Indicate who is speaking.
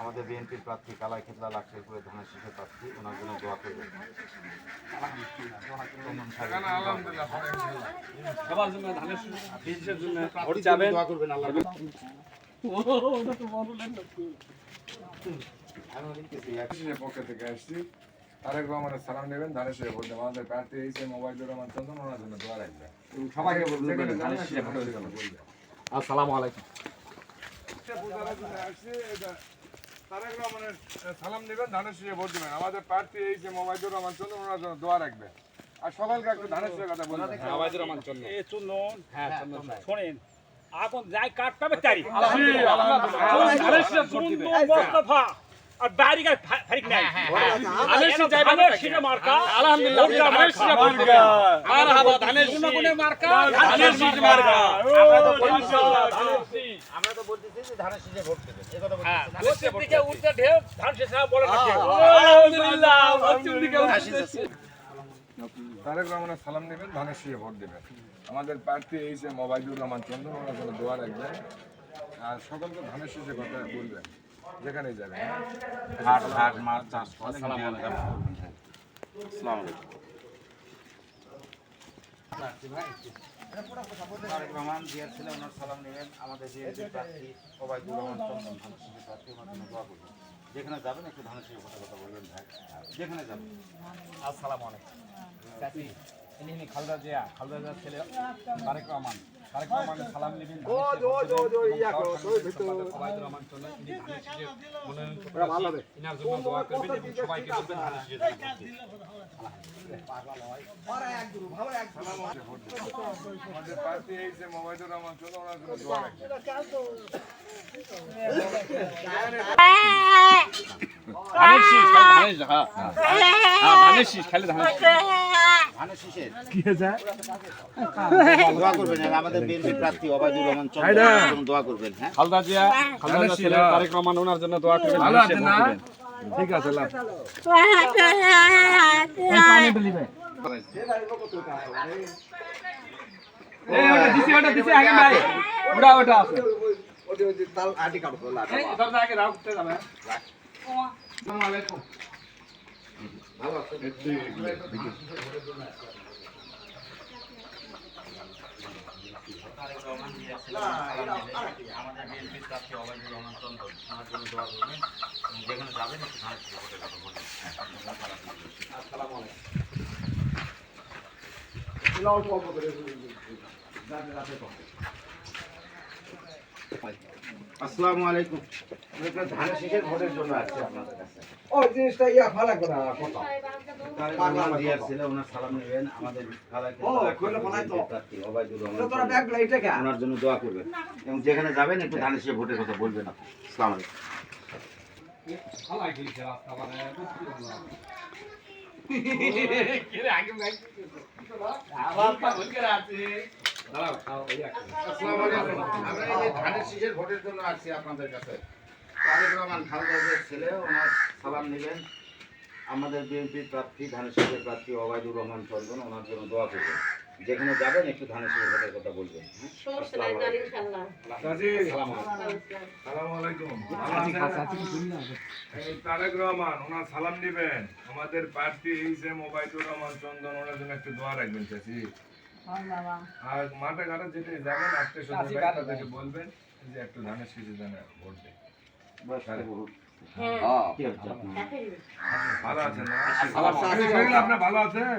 Speaker 1: আমাদের বিএনপির প্রার্থী কালাই খেতলা লাকসাইপুরে ধানের শীষের প্রার্থী ওনার জন্য দোয়া
Speaker 2: পক্ষ থেকে তারেক রহমানের সালাম নেবেন ধানের দেবেন আমাদের প্রার্থী হয়েছে মোবাইল রহমান চন্দন ওনার জন্য দোয়া
Speaker 3: সবাইকে বলবেন। আসসালামু আলাইকুম
Speaker 2: পূজার জন্য আসছি, তারেক রহমানের সালাম নেবেন ধানের শেষে ভোট দেবেন আমাদের প্রার্থী হয়েছে মোবাইল রহমান চন্দন ওনার দোয়া রাখবে আর সকালকে একটু ধানের শেষে কথা বলবেন
Speaker 3: আওয়াজের আমার জন্য
Speaker 4: এ চুনন হ্যাঁ শোনেন এখন যাই কাট তারি মোস্তফা আর বাইরে গায়ে ফারিক নাই ধানের শীষ যাইবে ধানের মার্কা
Speaker 3: আলহামদুলিল্লাহ ধানের শীষে ভোট মারহাবা ধানের শীষ মার্কা ধানের শীষ মার্কা
Speaker 4: আমরা তো ইনশাআল্লাহ ধানের শীষ
Speaker 1: আমরা তো বলতেছি যে ধানের শীষে ভোট দেবেন। এই কথা
Speaker 4: হ্যাঁ
Speaker 1: বলতেছি না।
Speaker 4: ধানের শীষ দিকে উঠতে ঢেউ ধান শীষ বলে না
Speaker 3: আলহামদুলিল্লাহ দিকে উঠতেছে
Speaker 2: তারেক রহমানের সালাম নেবেন ধানের শেষে ভোট দেবেন। আমাদের প্রার্থী হয়েছে মোবাইদুর রহমান চন্দন ওনার জন্য দোয়া রাখবেন আর সকলকে ধানের শেষে কথা বলবেন যেখানেই যাবেন।
Speaker 1: হাট মাছ চাষ করবেন। আসসালামু আলাইকুম। তারেক রহমান জিয়ার ছেলে সালাম নেবেন। আমাদের যে প্রার্থী যেখানে যাবেন, একটু ধানের শীষের কথা কথা বলবেন যেখানে যাবেন।
Speaker 3: আসসালাম আলাইকুম। খালদা জিয়া। খালদা জিয়ার ছেলে তারেক রহমান। ইয়া রহমান চলে।
Speaker 2: আমাদের ওনার জন্য দোয়া
Speaker 3: ধানের শীষ খালি হ্যাঁ ধানের শীষ
Speaker 1: দোয়া করবেন আমাদের প্রার্থী রহমান দোয়া করবেন হ্যাঁ?
Speaker 3: খালদা জিয়া খালদা ছেলে তারেক রহমান ওনার জন্য দোয়া করবেন
Speaker 2: ভালো আছেন না? ঠিক আছে লাভ।
Speaker 3: এই ওটা দিছি ওটা দিছি আগে ভাই। ওটা ওটা আছে এই, দরজা আগে রাখ যাবে। আসসালামু আলাইকুম।
Speaker 1: আমাদের বিএনপির প্রার্থী ওবায়দুর রহমান চন্দন ওনার জন্য দোয়া করবেন যেখানে যাবেন একটু ধানের কথা বলবেন
Speaker 3: আসসালামু আলাইকুম।
Speaker 1: ধানের শীষের ভোটের জন্য আসছি আপনাদের কাছে। চন্দন। ওনার জন্য দোয়া করবেন। এবং যেখানে যাবেন একটু ধানের শীষের ভোটের কথা বলবেন আপনি। আসসালামু আলাইকুম।
Speaker 3: মানে আগে
Speaker 1: আমরা এই যে ধানের শীষের ভোটের জন্য আসছি আপনাদের কাছে। তারেক রহমান ছেলে ওনার সালাম নেবেন। আমাদের বিএনপির প্রার্থী ধানের শীষের প্রার্থী ওবায়দুর রহমান চন্দন ওনার জন্য দোয়া করবেন। যেখানে যাবেন একটু ধানের শীষের ভোটের কথা বলবেন হ্যাঁ?
Speaker 2: তারেক রহমান ওনার সালাম নিবেন। আমাদের প্রার্থী হয়েছে মোবাইদুর রহমান চন্দন ওনার জন্য একটু দোয়া রাখবেন চাচি আর মাঠে ঘাটে যেতে যাবেন আত্মীয় স্বজন ভাই তাদেরকে বলবেন যে একটু ধানের শীষে যেন ভোট দেয়।
Speaker 1: বয়স কত বহু? কি হচ্ছে আপনার?
Speaker 2: ভালো আছেন আপনার ভালো আছেন?